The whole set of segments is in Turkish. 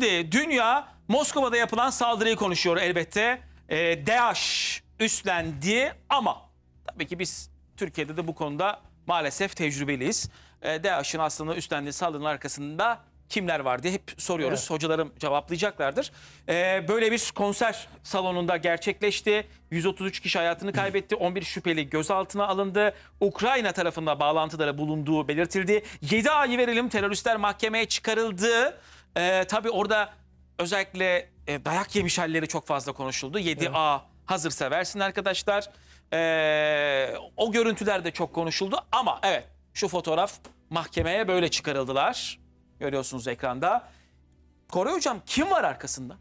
Şimdi dünya Moskova'da yapılan saldırıyı konuşuyor elbette. Ee, DAEŞ üstlendi ama tabii ki biz Türkiye'de de bu konuda maalesef tecrübeliyiz. Ee, DAEŞ'in aslında üstlendiği saldırının arkasında kimler var diye hep soruyoruz. Evet. Hocalarım cevaplayacaklardır. Ee, böyle bir konser salonunda gerçekleşti. 133 kişi hayatını kaybetti. 11 şüpheli gözaltına alındı. Ukrayna tarafında bağlantıları bulunduğu belirtildi. 7 ayı verelim teröristler mahkemeye çıkarıldı. Ee, tabii orada özellikle e, dayak yemiş halleri çok fazla konuşuldu. 7A hazırsa versin arkadaşlar. Ee, o görüntüler de çok konuşuldu ama evet şu fotoğraf mahkemeye böyle çıkarıldılar. Görüyorsunuz ekranda. Koray Hocam kim var arkasında?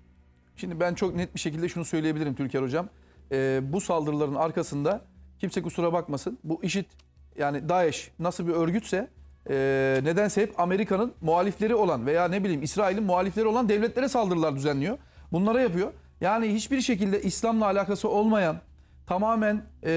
Şimdi ben çok net bir şekilde şunu söyleyebilirim Türker Hocam. Ee, bu saldırıların arkasında kimse kusura bakmasın. Bu IŞİD yani DAEŞ nasıl bir örgütse e, nedense hep Amerika'nın muhalifleri olan veya ne bileyim İsrail'in muhalifleri olan devletlere saldırılar düzenliyor. Bunlara yapıyor. Yani hiçbir şekilde İslam'la alakası olmayan tamamen e,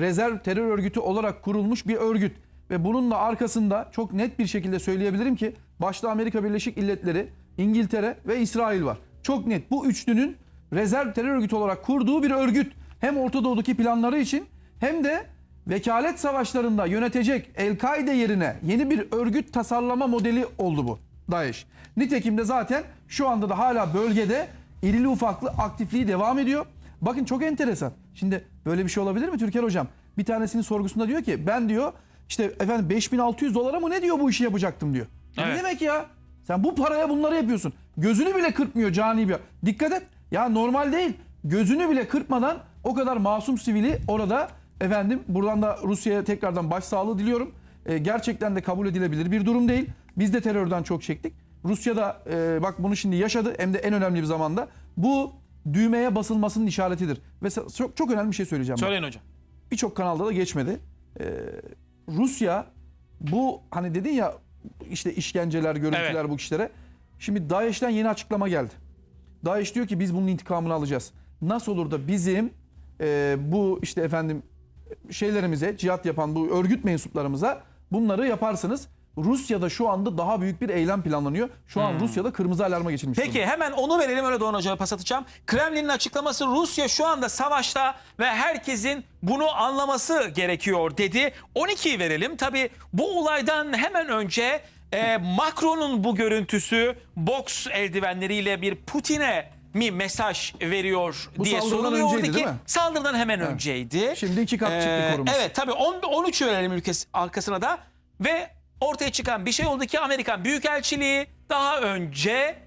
rezerv terör örgütü olarak kurulmuş bir örgüt. Ve bunun da arkasında çok net bir şekilde söyleyebilirim ki başta Amerika Birleşik Milletleri, İngiltere ve İsrail var. Çok net bu üçlünün rezerv terör örgütü olarak kurduğu bir örgüt. Hem Orta Doğu'daki planları için hem de vekalet savaşlarında yönetecek El-Kaide yerine yeni bir örgüt tasarlama modeli oldu bu DAEŞ. Nitekim de zaten şu anda da hala bölgede irili ufaklı aktifliği devam ediyor. Bakın çok enteresan. Şimdi böyle bir şey olabilir mi Türker Hocam? Bir tanesinin sorgusunda diyor ki ben diyor işte efendim 5600 dolara mı ne diyor bu işi yapacaktım diyor. Evet. Ne demek ya? Sen bu paraya bunları yapıyorsun. Gözünü bile kırpmıyor cani bir. Dikkat et. Ya normal değil. Gözünü bile kırpmadan o kadar masum sivili orada efendim buradan da Rusya'ya tekrardan başsağlığı diliyorum. Ee, gerçekten de kabul edilebilir bir durum değil. Biz de terörden çok çektik. Rusya da e, bak bunu şimdi yaşadı hem de en önemli bir zamanda. Bu düğmeye basılmasının işaretidir. Ve çok, çok önemli bir şey söyleyeceğim. Söyleyin hocam. birçok kanalda da geçmedi. Ee, Rusya bu hani dedin ya işte işkenceler, görüntüler Evet. bu kişilere. Şimdi DAEŞ'ten yeni açıklama geldi. DAEŞ diyor ki biz bunun intikamını alacağız. Nasıl olur da bizim e, bu işte efendim şeylerimize, cihat yapan bu örgüt mensuplarımıza bunları yaparsınız. Rusya'da şu anda daha büyük bir eylem planlanıyor. Şu an Rusya'da kırmızı alarma geçilmiş. durumda. Hmm. Peki hemen onu verelim öyle Doğan Hoca'ya pas atacağım. Kremlin'in açıklaması Rusya şu anda savaşta ve herkesin bunu anlaması gerekiyor dedi. 12'yi verelim. Tabii bu olaydan hemen önce e, Macron'un bu görüntüsü boks eldivenleriyle bir Putin'e mi mesaj veriyor Bu diye saldırıdan soruluyordu önceydi, ki değil mi? saldırıdan hemen önceydi. Şimdi iki kat çıktı korumuz. Evet tabii 10, 13 verelim ülkesi arkasına da ve ortaya çıkan bir şey oldu ki Amerikan Büyükelçiliği daha önce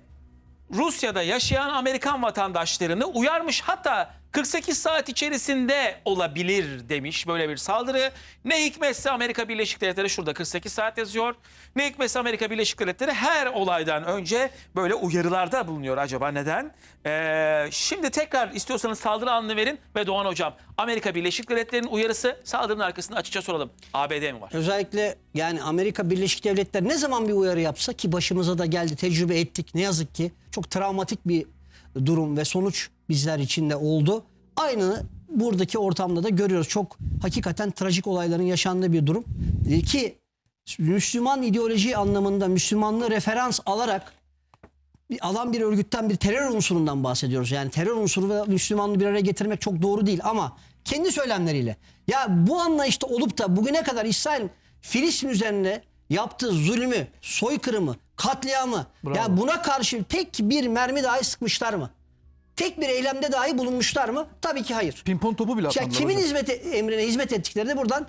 Rusya'da yaşayan Amerikan vatandaşlarını uyarmış. Hatta 48 saat içerisinde olabilir demiş böyle bir saldırı. Ne hikmetse Amerika Birleşik Devletleri şurada 48 saat yazıyor. Ne hikmetse Amerika Birleşik Devletleri her olaydan önce böyle uyarılarda bulunuyor. Acaba neden? Ee, şimdi tekrar istiyorsanız saldırı anını verin ve Doğan Hocam Amerika Birleşik Devletleri'nin uyarısı saldırının arkasında açıkça soralım. ABD mi var? Özellikle yani Amerika Birleşik Devletleri ne zaman bir uyarı yapsa ki başımıza da geldi tecrübe ettik ne yazık ki çok travmatik bir durum ve sonuç bizler için de oldu. Aynı buradaki ortamda da görüyoruz. Çok hakikaten trajik olayların yaşandığı bir durum. Ee, Ki Müslüman ideoloji anlamında Müslümanlığı referans alarak bir alan bir örgütten bir terör unsurundan bahsediyoruz. Yani terör unsuru ve Müslümanlığı bir araya getirmek çok doğru değil ama kendi söylemleriyle. Ya bu anlayışta olup da bugüne kadar İsrail Filistin üzerine yaptığı zulmü, soykırımı, katliamı Bravo. ya buna karşı tek bir mermi dahi sıkmışlar mı? Tek bir eylemde dahi bulunmuşlar mı? Tabii ki hayır. Pimpon topu bile Ya atmadılar kimin hocam. hizmet emrine hizmet ettikleri de buradan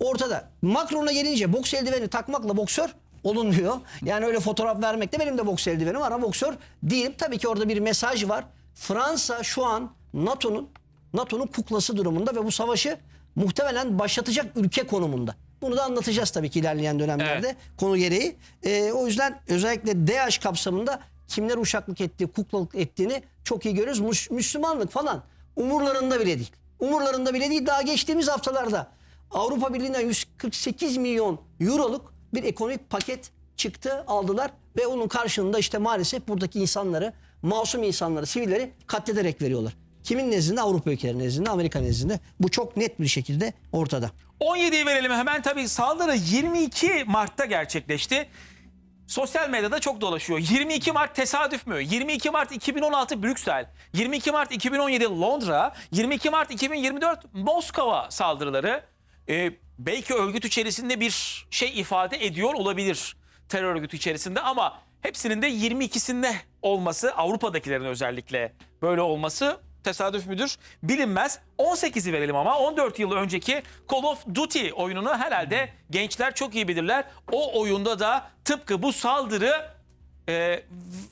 ortada. Macron'a gelince boks eldiveni takmakla boksör olunmuyor. Yani öyle fotoğraf vermekte benim de boks eldivenim var ama boksör değilim. Tabii ki orada bir mesaj var. Fransa şu an NATO'nun NATO'nun kuklası durumunda ve bu savaşı muhtemelen başlatacak ülke konumunda. Bunu da anlatacağız tabii ki ilerleyen dönemlerde Evet. konu gereği. Ee, o yüzden özellikle DH kapsamında kimler uşaklık ettiği, kuklalık ettiğini çok iyi görüyoruz. Müs- Müslümanlık falan umurlarında bile değil. Umurlarında bile değil. Daha geçtiğimiz haftalarda Avrupa Birliği'nden 148 milyon euroluk bir ekonomik paket çıktı aldılar ve onun karşılığında işte maalesef buradaki insanları, masum insanları, sivilleri katlederek veriyorlar. Kimin nezdinde? Avrupa ülkeleri nezdinde, Amerika nezdinde. Bu çok net bir şekilde ortada. 17'yi verelim hemen tabii saldırı 22 Mart'ta gerçekleşti. sosyal medyada çok dolaşıyor. 22 Mart tesadüf mü? 22 Mart 2016 Brüksel, 22 Mart 2017 Londra, 22 Mart 2024 Moskova saldırıları e, belki örgüt içerisinde bir şey ifade ediyor olabilir terör örgütü içerisinde ama hepsinin de 22'sinde olması Avrupa'dakilerin özellikle böyle olması tesadüf müdür bilinmez. 18'i verelim ama 14 yıl önceki Call of Duty oyununu herhalde gençler çok iyi bilirler. O oyunda da tıpkı bu saldırı e,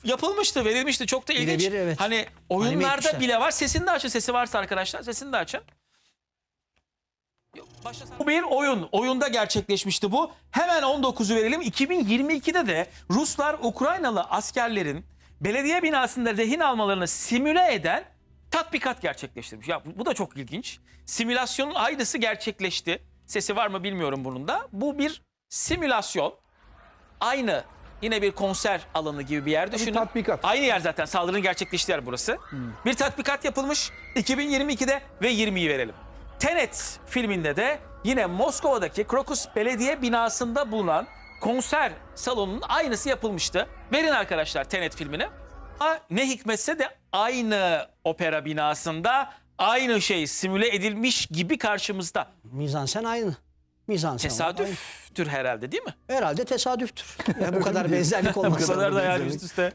yapılmıştı, verilmişti. Çok da ilginç. Birebir, evet. Hani oyunlarda bile var. Sesini de açın. Sesi varsa arkadaşlar sesini de açın. Bu bir oyun. Oyunda gerçekleşmişti bu. Hemen 19'u verelim. 2022'de de Ruslar Ukraynalı askerlerin belediye binasında rehin almalarını simüle eden tatbikat gerçekleştirmiş. Ya bu, da çok ilginç. Simülasyonun aynısı gerçekleşti. Sesi var mı bilmiyorum bunun da. Bu bir simülasyon. Aynı yine bir konser alanı gibi bir yer düşünün. tatbikat. Aynı yer zaten saldırının gerçekleştiği yer burası. Bir tatbikat yapılmış 2022'de ve 20'yi verelim. Tenet filminde de yine Moskova'daki Krokus Belediye binasında bulunan konser salonunun aynısı yapılmıştı. Verin arkadaşlar Tenet filmini. Ne hikmetse de aynı opera binasında aynı şey simüle edilmiş gibi karşımızda. Mizansen aynı. Mizansen. Tesadüftür herhalde değil mi? Herhalde tesadüftür. Ya bu kadar benzerlik Bu kadar da yani üst üste.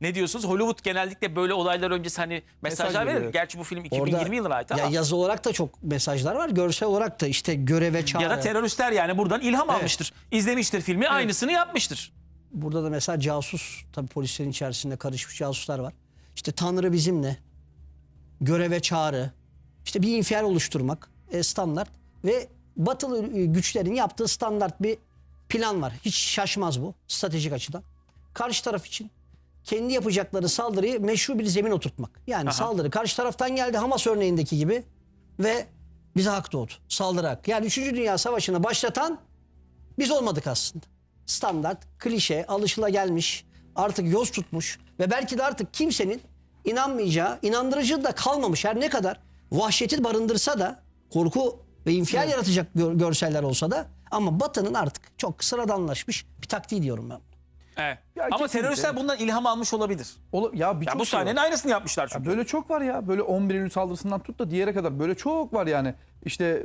Ne diyorsunuz? Hollywood genellikle böyle olaylar öncesi hani mesajlar verir. Gerçi bu film 2020 yılına ait ama. ya Ya, yazı olarak da çok mesajlar var. Görsel olarak da işte göreve çağrı. da teröristler yani buradan ilham almıştır. İzlemiştir filmi, aynısını yapmıştır. Burada da mesela casus tabii polislerin içerisinde karışmış casuslar var. İşte Tanrı bizimle. Göreve çağrı. işte bir infial oluşturmak e, standart ve batılı e, güçlerin yaptığı standart bir plan var. Hiç şaşmaz bu stratejik açıdan. Karşı taraf için kendi yapacakları saldırıyı meşru bir zemin oturtmak. Yani saldırı karşı taraftan geldi Hamas örneğindeki gibi ve bize hak doğdu. Saldırarak. Yani 3. Dünya Savaşı'nı başlatan biz olmadık aslında. Standart, klişe, alışılagelmiş, artık yoz tutmuş ve belki de artık kimsenin inanmayacağı, inandırıcı da kalmamış her ne kadar vahşeti barındırsa da korku ve infial yaratacak gör- görseller olsa da ama Batı'nın artık çok sıradanlaşmış bir taktiği diyorum ben. Evet. Ya Ama kesinlikle. teröristler bundan ilham almış olabilir. Ola- ya Ya bu şey var. sahnenin aynısını yapmışlar Ya çünkü. böyle çok var ya. Böyle 11 Eylül saldırısından tut da diğere kadar böyle çok var yani. İşte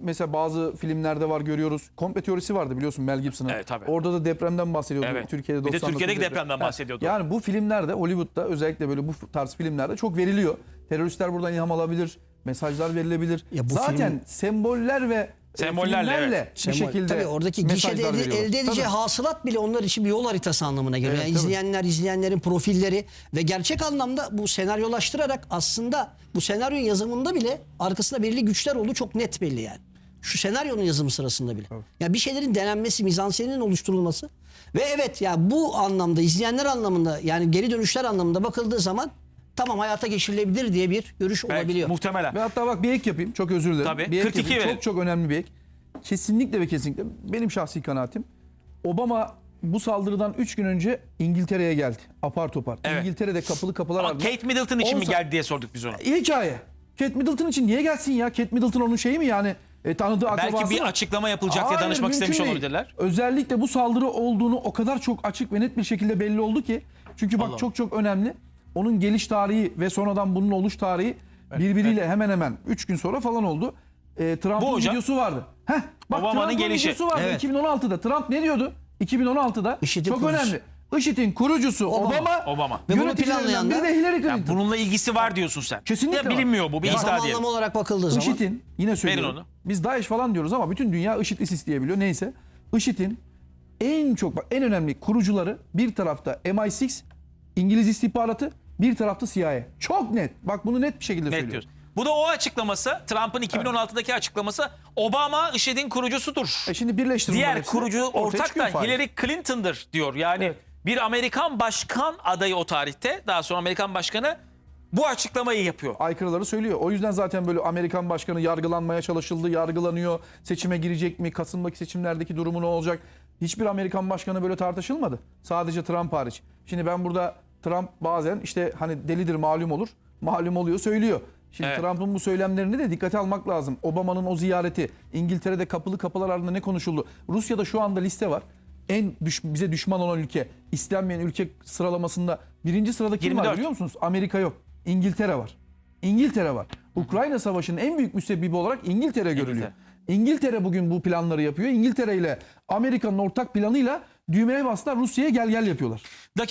mesela bazı filmlerde var görüyoruz. Komple teorisi vardı biliyorsun Mel Gibson'ın. Evet, tabii. Orada da depremden bahsediyordu. Evet. Türkiye'de Bir de 99 Türkiye'deki deprem. depremden bahsediyordu. Yani bu filmlerde Hollywood'da özellikle böyle bu tarz filmlerde çok veriliyor. Teröristler buradan ilham alabilir. Mesajlar verilebilir. Ya bu Zaten film- semboller ve Sembollerle, filmlerle evet. bir Sembol- şekilde Tabii oradaki gişede mesajlar elde, veriyorlar. elde edeceği Tabii. hasılat bile onlar için bir yol haritası anlamına geliyor. Evet, yani tabii. izleyenler, izleyenlerin profilleri ve gerçek anlamda bu senaryolaştırarak aslında bu senaryo yazımında bile arkasında belirli güçler olduğu çok net belli yani. Şu senaryonun yazımı sırasında bile. Ya bir şeylerin denenmesi, mizansenin oluşturulması ve evet ya bu anlamda izleyenler anlamında yani geri dönüşler anlamında bakıldığı zaman tamam hayata geçirilebilir diye bir görüş Belki, olabiliyor. muhtemelen. Ve hatta bak bir ek yapayım. Çok özür dilerim. Tabii. Bir ek 42 yapayım. Çok çok önemli bir ek. Kesinlikle ve kesinlikle benim şahsi kanaatim. Obama bu saldırıdan 3 gün önce İngiltere'ye geldi. Apar topar. Evet. İngiltere'de kapılı kapılar Ama ardında. Kate Middleton için mi geldi diye sorduk biz ona. İyi hikaye. Kate Middleton için niye gelsin ya? Kate Middleton onun şeyi mi yani? E, tanıdığı akrabası Belki bir mı? açıklama yapılacak diye Hayır, danışmak mümkün istemiş değil. olabilirler. Özellikle bu saldırı olduğunu o kadar çok açık ve net bir şekilde belli oldu ki. Çünkü bak Allah. çok çok önemli. Onun geliş tarihi ve sonradan bunun oluş tarihi birbiriyle hemen hemen 3 gün sonra falan oldu. E, Trump'ın hocam. videosu vardı. Heh, bak Obama'nın Trump'ın gelişi. videosu vardı Evet. 2016'da. Trump ne diyordu? 2016'da IŞİD'in çok kurucusu. önemli. IŞİD'in kurucusu Obama. Obama, Obama. Ve bunu yöneticilerinden planlayan da- biri de Hillary Clinton. Yani bununla ilgisi var diyorsun sen. Kesinlikle Ya var. bilinmiyor bu bir Ya iddia diyelim. zamanlama olarak bakıldığı zaman IŞİD'in yine söylüyorum. onu. Biz DAEŞ falan diyoruz ama bütün dünya IŞİD ISIS diyebiliyor. Neyse. IŞİD'in en çok bak en önemli kurucuları bir tarafta MI6 İngiliz istihbaratı, bir tarafta CIA. Çok net. Bak bunu net bir şekilde Net söylüyorum. diyoruz. Bu da o açıklaması, Trump'ın 2016'daki açıklaması Obama IŞİD'in kurucusudur. E şimdi bunların Diğer kurucu ortak da. Hillary Clinton'dır diyor. Yani bir Amerikan başkan adayı o tarihte. Daha sonra Amerikan başkanı bu açıklamayı yapıyor. aykırıları söylüyor. O yüzden zaten böyle Amerikan başkanı yargılanmaya çalışıldı, yargılanıyor. Seçime girecek mi? Kasım'daki seçimlerdeki durumu ne olacak? Hiçbir Amerikan başkanı böyle tartışılmadı. Sadece Trump hariç. Şimdi ben burada Trump bazen işte hani delidir malum olur. Malum oluyor söylüyor. Şimdi Evet. Trump'ın bu söylemlerini de dikkate almak lazım. Obama'nın o ziyareti, İngiltere'de kapılı kapılar ardında ne konuşuldu? Rusya'da şu anda liste var. en düş, bize düşman olan ülke, istenmeyen ülke sıralamasında birinci sırada kim 24. var biliyor musunuz? Amerika yok. İngiltere var. İngiltere var. Ukrayna Savaşı'nın en büyük müsebbibi olarak İngiltere görülüyor. İngiltere bugün bu planları yapıyor. İngiltere ile Amerika'nın ortak planıyla düğmeye bastılar Rusya'ya gel gel yapıyorlar.